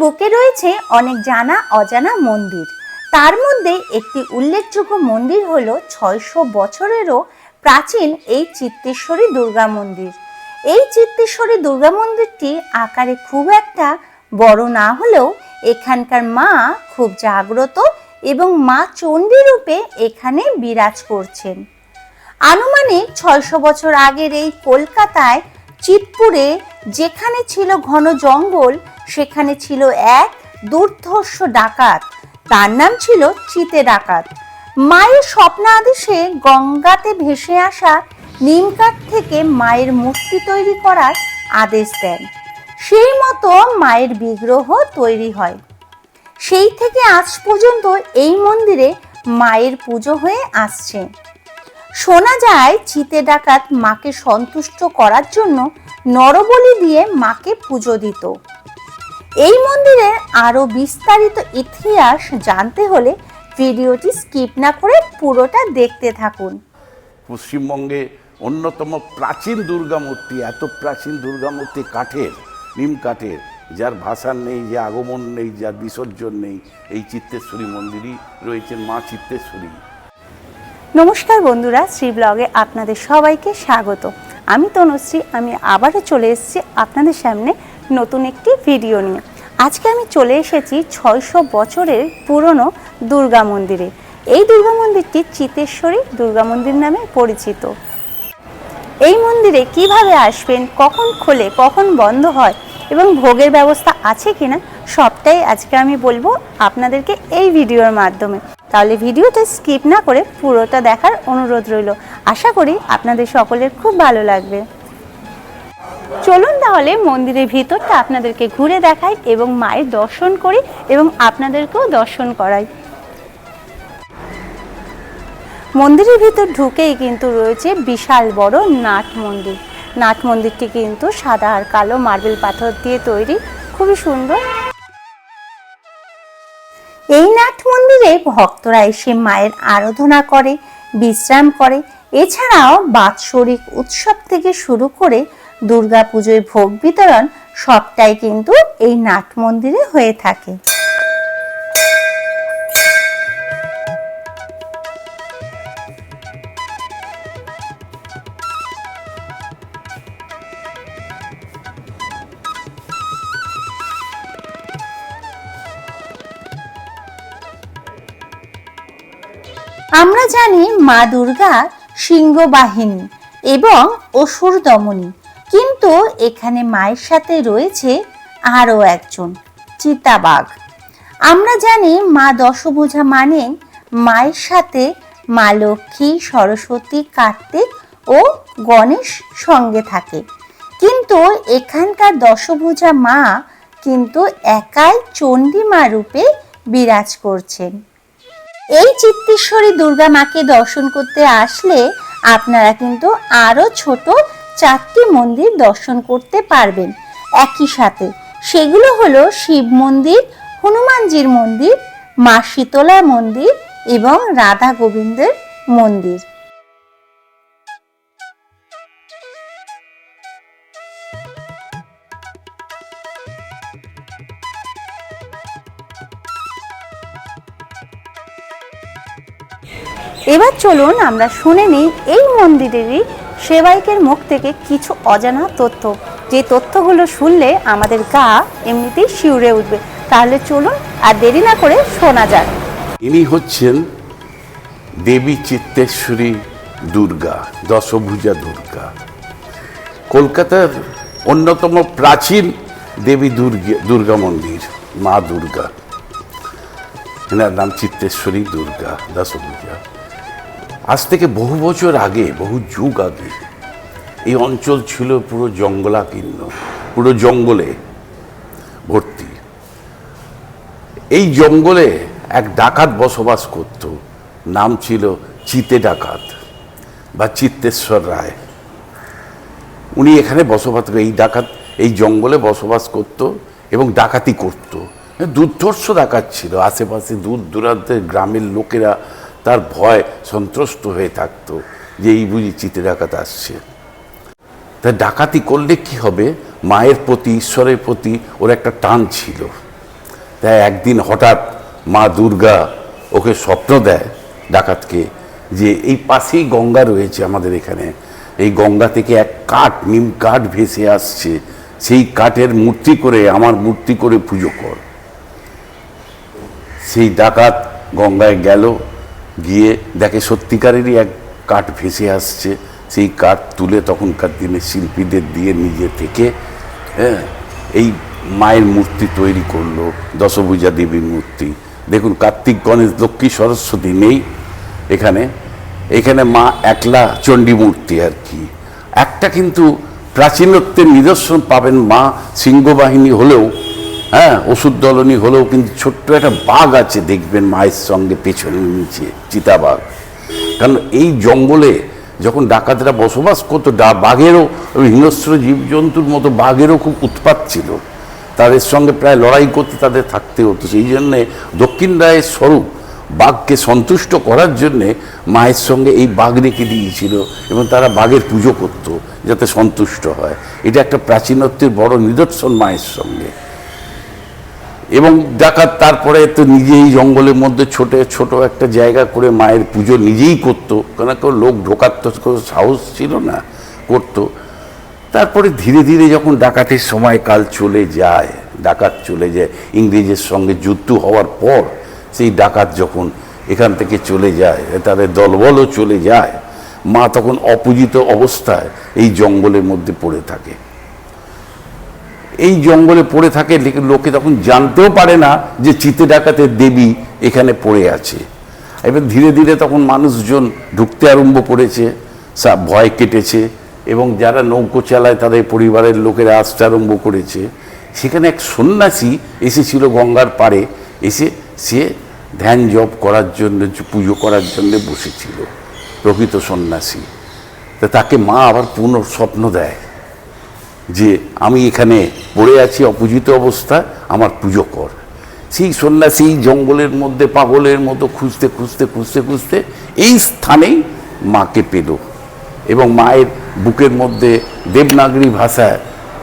বুকে রয়েছে অনেক জানা অজানা মন্দির। তার মধ্যে একটি উল্লেখযোগ্য মন্দির হল ছয়শো বছরেরও প্রাচীন এই চিত্তেশ্বরী দুর্গা মন্দির। এই চিত্তেশ্বরী দুর্গা মন্দিরটি আকারে খুব একটা বড় না হলেও এখানকার মা খুব জাগ্রত এবং মা চণ্ডী রূপে এখানে বিরাজ করছেন। আনুমানিক ছয়শো বছর আগের এই কলকাতায় চিতপুরে যেখানে ছিল ঘন জঙ্গল সেখানে ছিল এক দুর্ধর্ষ ডাকাত। তার নাম ছিল চিতে ডাকাত। মায়ের স্বপ্নাদেশে গঙ্গাতে ভেসে আসা নিমকাঠ থেকে মায়ের মূর্তি তৈরি করার আদেশ দেন। সেই মতো মায়ের বিগ্রহ তৈরি হয়। সেই থেকে আজ পর্যন্ত এই মন্দিরে মায়ের পুজো হয়ে আসছে। শোনা যায়, চিতে ডাকাত মাকে সন্তুষ্ট করার জন্য নরবলি দিয়ে মাকে পুজো দিত। এই মন্দিরের আরও বিস্তারিত ইতিহাস জানতে হলে ভিডিওটি স্কিপ না করে পুরোটা দেখতে থাকুন। পশ্চিমবঙ্গে অন্যতম প্রাচীন দুর্গা মূর্তি এত প্রাচীন দুর্গা মূর্তি কাঠের নিম কাঠের যার ভাষার নেই যে আগমন নেই যার বিসর্জন নেই এই চিত্তেশ্বরী মন্দিরই রয়েছেন মা চিত্তেশ্বরী। নমস্কার বন্ধুরা শ্রী ব্লগে আপনাদের সবাইকে স্বাগত। আমি তনুশ্রী আমি আবারও চলে এসেছি আপনাদের সামনে নতুন একটি ভিডিও নিয়ে। আজকে আমি চলে এসেছি ছয়শো বছরের পুরনো দুর্গা মন্দিরে। এই দুর্গা মন্দিরটি চিতেশ্বরী দুর্গা মন্দির নামে পরিচিত। এই মন্দিরে কীভাবে আসবেন, কখন খোলে, কখন বন্ধ হয় এবং ভোগের ব্যবস্থা আছে কিনা, সবটাই আজকে আমি বলব আপনাদেরকে এই ভিডিওর মাধ্যমে। তাহলে ভিডিওটা স্কিপ না করে পুরোটা দেখার অনুরোধ রইল। আশা করি আপনাদের সকলের খুব ভালো লাগবে। চলুন তাহলে মন্দিরের ভিতরটা আপনাদেরকে ঘুরে দেখাই এবং মায়ের দর্শন করি এবং আপনাদেরকেও দর্শন করাই। মন্দিরের ভিতর ঢুকেই কিন্তু রয়েছে বিশাল বড় নাট মন্দির। নাট মন্দিরটি কিন্তু সাদা আর কালো মার্বেল পাথর দিয়ে তৈরি, খুবই সুন্দর। এই নাট মন্দিরে ভক্তরা এসে মায়ের আরাধনা করে, বিশ্রাম করে। এছাড়াও বাৎসরিক উৎসব থেকে শুরু করে দুর্গাপুজোয় ভোগ বিতরণ সবটাই কিন্তু এই নাট মন্দিরে হয়ে থাকে। আমরা জানি মা দুর্গা সিংহবাহিনী এবং অসুর দমনী কিন্তু এখানে মায়ের সাথে রয়েছে আরও একজন, চিতাবাঘ। আমরা জানি মা দশভুজা মানে মায়ের সাথে মা লক্ষ্মী, সরস্বতী, কার্তিক ও গণেশ সঙ্গে থাকে। কিন্তু এখানকার দশভুজা মা কিন্তু একাই চণ্ডীমা রূপে বিরাজ করছেন। এই চিত্তেশ্বরী দুর্গা মাকে দর্শন করতে আসলে আপনারা কিন্তু আরও ছোট চারটি মন্দির দর্শন করতে পারবেন। একই সাথে সেগুলো হলো শিব মন্দির, হনুমানজির মন্দির, মা শীতলা মন্দির এবং রাধা গোবিন্দের মন্দির। এবার চলুন আমরা শুনে নিই এই মন্দিরেরই সেবায়কের মুখ থেকে কিছু অজানা তথ্য। যে তথ্যগুলো শুনলে আমাদের গা এমনিতেই শিউরে উঠবে। তাহলে চলুন আর দেরি না করে শোনা যাক। ইনি হচ্ছেন দেবী চিত্তেশ্বরী দুর্গা, দশভুজা দুর্গা। কলকাতার অন্যতম প্রাচীন দেবী দুর্গা দুর্গা মন্দির, মা দুর্গা। এনার নাম চিত্তেশ্বরী দুর্গা, দশভুজা। আজ থেকে বহু বছর আগে, বহু যুগ আগে, এই অঞ্চল ছিল পুরো জঙ্গলাকীর্ণ, পুরো জঙ্গলে ভর্তি। এই জঙ্গলে এক ডাকাত বসবাস করত, নাম ছিল চিতে ডাকাত বা চিত্তেশ্বর রায়। উনি এখানে বসবাস এই ডাকাত, এই জঙ্গলে বসবাস করত এবং ডাকাতি করত। দুর্ধর্ষ ডাকাত ছিল, আশেপাশে দূর দূরান্তের গ্রামের লোকেরা তার ভয় সন্ত্রস্ত হয়ে থাকতো যে এই বুঝি চিতে ডাকাত আসছে। তা ডাকাতি করলে কি হবে? মায়ের প্রতি, ঈশ্বরের প্রতি ওর একটা টান ছিল। তাই একদিন হঠাৎ মা দুর্গা ওকে স্বপ্ন দেয় ডাকাতকে যে এই পাশেই গঙ্গা রয়েছে আমাদের এখানে। এই গঙ্গা থেকে এক কাঠ, নিম কাঠ ভেসে আসছে। সেই কাঠের মূর্তি করে, আমার মূর্তি করে পুজো কর। সেই ডাকাত গঙ্গায় গেল। গিয়ে দেখে সত্যিকারেরই এক কাঠ ভেসে আসছে। সেই কাঠ তুলে তখনকার দিনে শিল্পীদের দিয়ে নিজে থেকে হ্যাঁ এই মায়ের মূর্তি তৈরি করল, দশভূজা দেবীর মূর্তি। দেখুন, কার্তিক গণেশ, লক্ষ্মী সরস্বতী নেই এখানে। এখানে মা একলা চণ্ডী মূর্তি আর কি। একটা কিন্তু প্রাচীনত্বের নিদর্শন পাবেন মা সিংহবাহিনী হলেও হ্যাঁ ওষুধ দলনী হলেও কিন্তু ছোট্ট একটা বাঘ আছে, দেখবেন মায়ের সঙ্গে পেছনে নিচে চিতাবাঘ কারণ এই জঙ্গলে যখন ডাকাতরা বসবাস করতো, ডা- বাঘেরও হিংস্র জীবজন্তুর মতো বাঘেরও খুব উৎপাত ছিল। তাদের সঙ্গে প্রায় লড়াই করতে তাদের থাকতে হতো। সেই জন্যে দক্ষিণ রায়ের স্বরূপ বাঘকে সন্তুষ্ট করার জন্যে মায়ের সঙ্গে এই বাঘ রেখে দিয়েছিল এবং তারা বাঘের পুজো করত, যাতে সন্তুষ্ট হয়। এটা একটা প্রাচীনত্বের বড় নিদর্শন মায়ের সঙ্গে। এবং ডাকাত তারপরে তো নিজেই জঙ্গলের মধ্যে ছোট ছোট একটা জায়গা করে মায়ের পুজো নিজেই করতো। কেন কেউ লোক ঢোকার তো সাহস ছিল না, করতো। তারপরে ধীরে ধীরে যখন ডাকাতের সময়কাল চলে যায়, ডাকাত চলে যায়, ইংরেজের সঙ্গে যুদ্ধ হওয়ার পর সেই ডাকাত যখন এখান থেকে চলে যায়, তাদের দলবলও চলে যায়, মা তখন অপূজিত অবস্থায় এই জঙ্গলের মধ্যে পড়ে থাকে। এই জঙ্গলে পড়ে থাকে লোকে তখন জানতেও পারে না যে চিতে ডাকাতের দেবী এখানে পড়ে আছে। এবার ধীরে ধীরে তখন মানুষজন ঢুকতে আরম্ভ করেছে ভয় কেটেছে এবং যারা নৌকো চালায় তাদের পরিবারের লোকেরা আসতে আরম্ভ করেছে। সেখানে এক সন্ন্যাসী এসেছিল গঙ্গার পাড়ে, এসে সে ধ্যান জপ করার জন্য, পুজো করার জন্য বসেছিল, প্রকৃত সন্ন্যাসী। তা তাকে মা আবার পুনঃ স্বপ্ন দেয়। যে আমি এখানে পড়ে আছি, অপূজিত অবস্থা, আমার পুজো কর। সেই সন্ন্যাসী জঙ্গলের মধ্যে, পাগলের মতো খুঁজতে খুঁজতে খুঁজতে খুঁজতে এই স্থানেই মাকে পেল। এবং মায়ের বুকের মধ্যে দেবনাগরী ভাষায়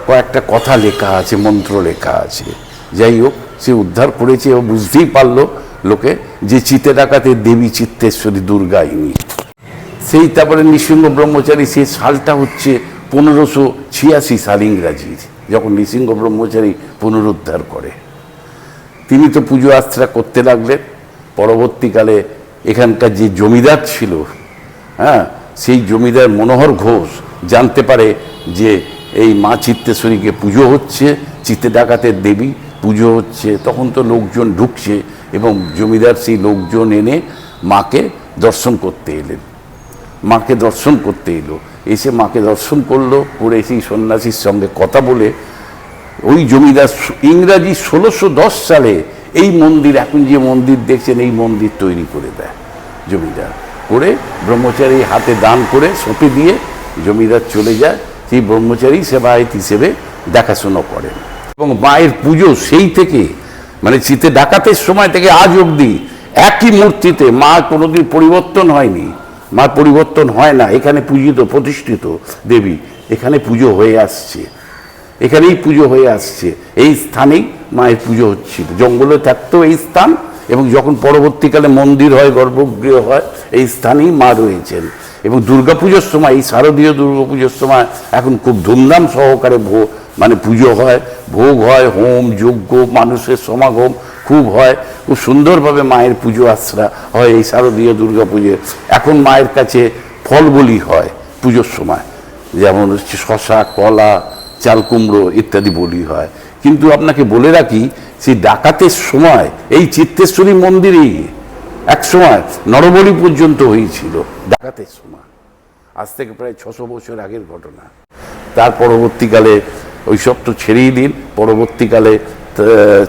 কয়েকটা কথা লেখা আছে, মন্ত্র লেখা আছে। যাই হোক, সে উদ্ধার করেছে ও বুঝতেই পারল লোকে যে চিতে ডাকাতে দেবী চিত্তেশ্বরী দুর্গা ইনি সেই তারপরে নৃসিংহ ব্রহ্মচারী সেই সালটা হচ্ছে পনেরোশো ছিয়াশি সাল ইংরাজির যখন নৃসিংহ ব্রহ্মচারী পুনরুদ্ধার করে। তিনি তো পুজো আস্ত্রা করতে লাগলেন। পরবর্তীকালে এখানকার যে জমিদার ছিল হ্যাঁ সেই জমিদার মনোহর ঘোষ জানতে পারে যে এই মা চিত্তেশ্বরীকে পুজো হচ্ছে, চিত্তে ডাকাতের দেবী, পুজো হচ্ছে। তখন তো লোকজন ঢুকছে এবং জমিদার সেই লোকজন এনে মাকে দর্শন করতে এলেন। মাকে দর্শন করতে এলো। এসে মাকে দর্শন করল, করে সেই সন্ন্যাসীর সঙ্গে কথা বলে, ওই জমিদার ইংরাজি ষোলোশো সালে এই মন্দির, এখন যে মন্দির দেখছেন, এই মন্দির তৈরি করে দেয় জমিদার। করে ব্রহ্মচারী হাতে দান করে সঁপে দিয়ে জমিদার চলে যায়, সেই ব্রহ্মচারী সেবায়ত হিসেবে দেখাশুনো করেন। এবং মায়ের পুজো সেই থেকে মানে চিতে ডাকাতের সময় থেকে আজ অবধি একই মূর্তিতে মা কোনোদিন পরিবর্তন হয়নি। মা পরিবর্তন হয় না। এখানে পূজিত, প্রতিষ্ঠিত দেবী এখানে পুজো হয়ে আসছে। এখানেই পুজো হয়ে আসছে। এই স্থানেই মায়ের পুজো হচ্ছিল। জঙ্গলে থাকতেও এই স্থান এবং যখন পরবর্তীকালে মন্দির হয়, গর্ভগৃহ হয়, এই স্থানেই মা রয়েছেন। এবং দুর্গাপুজোর সময়, এই শারদীয় দুর্গাপুজোর সময় এখন খুব ধুমধাম সহকারে ভো মানে পুজো হয়। ভোগ হয়, হোম, যজ্ঞ, মানুষের সমাগম খুব হয়, খুব সুন্দরভাবে মায়ের পুজো আশ্রা হয় এই শারদীয় দুর্গা পুজো এখন মায়ের কাছে ফল বলি হয় পুজোর সময়। যেমন হচ্ছে শশা, কলা, চাল কুমড়ো ইত্যাদি বলি হয়। কিন্তু আপনাকে বলে রাখি, সেই ডাকাতের সময়, এই চিত্তেশ্বরী মন্দিরেই এক সময় নরবলি পর্যন্ত হয়েছিল ডাকাতের সময়। আজ থেকে প্রায় ছশো বছর আগের ঘটনা। তার পরবর্তীকালে ওইসব তো ছেড়েই দিন। পরবর্তীকালে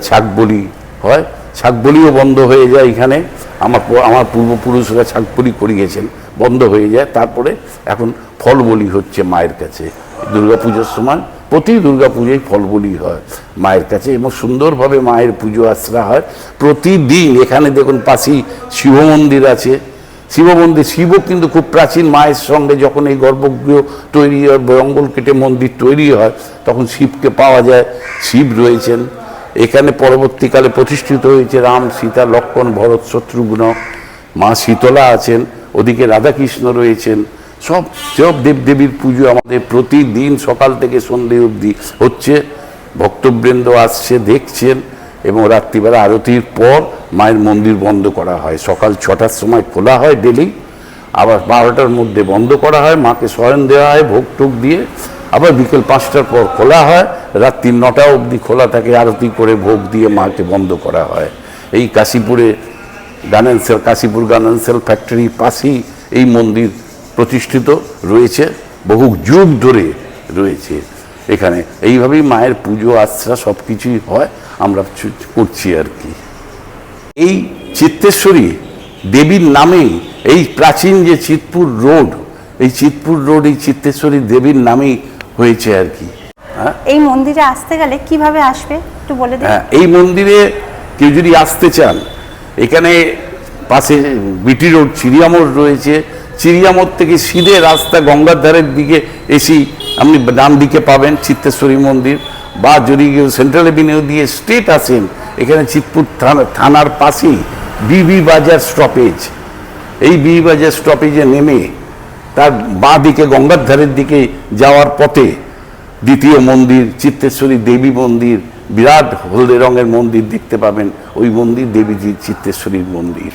ছাগ বলি হয় ছাগ বলিও বন্ধ হয়ে যায় এখানে। আমার আমার পূর্বপুরুষরা ছাগ বলি করিয়েছেন বন্ধ হয়ে যায়। তারপরে এখন ফল বলি হচ্ছে মায়ের কাছে। দুর্গাপুজোর সময় প্রতি দুর্গাপুজোয় ফল বলি হয় মায়ের কাছে এবং সুন্দরভাবে মায়ের পুজো আশ্রা হয়। প্রতিদিন এখানে দেখুন পাশেই শিব মন্দির আছে। শিব মন্দির, শিব কিন্তু খুব প্রাচীন মায়ের সঙ্গে যখন এই গর্ভগৃহ তৈরি হয় জঙ্গল কেটে মন্দির তৈরি হয়, তখন শিবকে পাওয়া যায়। শিব রয়েছেন। এখানে পরবর্তীকালে প্রতিষ্ঠিত হয়েছে রাম, সীতা, লক্ষ্মণ, ভরত, শত্রুঘ্ন, মা শীতলা আছেন, ওদিকে রাধাকৃষ্ণ রয়েছেন। সব সব দেবদেবীর পুজো আমাদের প্রতিদিন সকাল থেকে সন্ধে অবধি হচ্ছে। ভক্তবৃন্দ আসছে, দেখছেন এবং রাত্রিবেলা আরতির পর মায়ের মন্দির বন্ধ করা হয়। সকাল ছটার সময় খোলা হয় ডেলি, আবার বারোটার মধ্যে বন্ধ করা হয়। মাকে শয়ন দেওয়া হয়, ভোগ টোক দিয়ে। আবার বিকেল পাঁচটার পর খোলা হয়, রাত্রি নটা অবধি খোলা থাকে আরতি করে ভোগ দিয়ে মাকে বন্ধ করা হয়। এই কাশীপুরে গার্মেন্টসেল কাশীপুর গার্মেন্টসেল ফ্যাক্টরির পাশেই এই মন্দির প্রতিষ্ঠিত রয়েছে, বহু যুগ ধরে রয়েছে এখানে। এইভাবেই মায়ের পুজো, আশ্রা সব কিছুই হয়, আমরা করছি আর কি। এই চিত্তেশ্বরী দেবীর নামেই এই প্রাচীন যে চিতপুর রোড, এই চিতপুর রোড, এই চিত্তেশ্বরী দেবীর নামেই হয়েছে আর কি। হ্যাঁ? এই মন্দিরে আসতে গেলে কীভাবে আসবে? একটু বলে দিন। হ্যাঁ এই মন্দিরে কেউ যদি আসতে চান এখানে পাশে বিটি রোড চিড়িয়ামোড় রয়েছে। চিড়িয়ামোড় থেকে সিধে রাস্তা গঙ্গার ধারের দিকে এসি আপনি ডান দিকে পাবেন চিত্তেশ্বরী মন্দির বা যদি কেউ সেন্ট্রাল এভিনিউ দিয়ে স্ট্রেট আসেন এখানে চিতপুর থানা থানার পাশেই বিবি বাজার স্টপেজ। এই বিবি বাজার স্টপেজে নেমে তার বাঁ দিকে, গঙ্গার ধারের দিকে যাওয়ার পথে দ্বিতীয় মন্দির, চিত্তেশ্বরী দেবী মন্দির, বিরাট হলদে রঙের মন্দির দেখতে পাবেন। ওই মন্দির দেবীজি চিত্তেশ্বরীর মন্দির।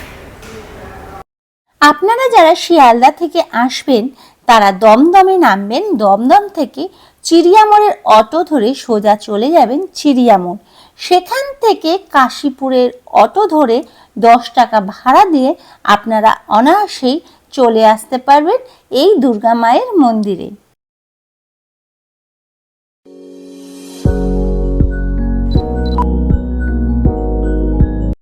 আপনারা যারা শিয়ালদা থেকে আসবেন, তারা দমদমে নামবেন। দমদম থেকে চিড়িয়ামোড়ের অটো ধরে সোজা চলে যাবেন চিড়িয়ামোড়। সেখান থেকে কাশীপুরের অটো ধরে দশ টাকা ভাড়া দিয়ে আপনারা অনায়াসেই চলে আসতে পারবেন এই দুর্গা মায়ের মন্দিরে।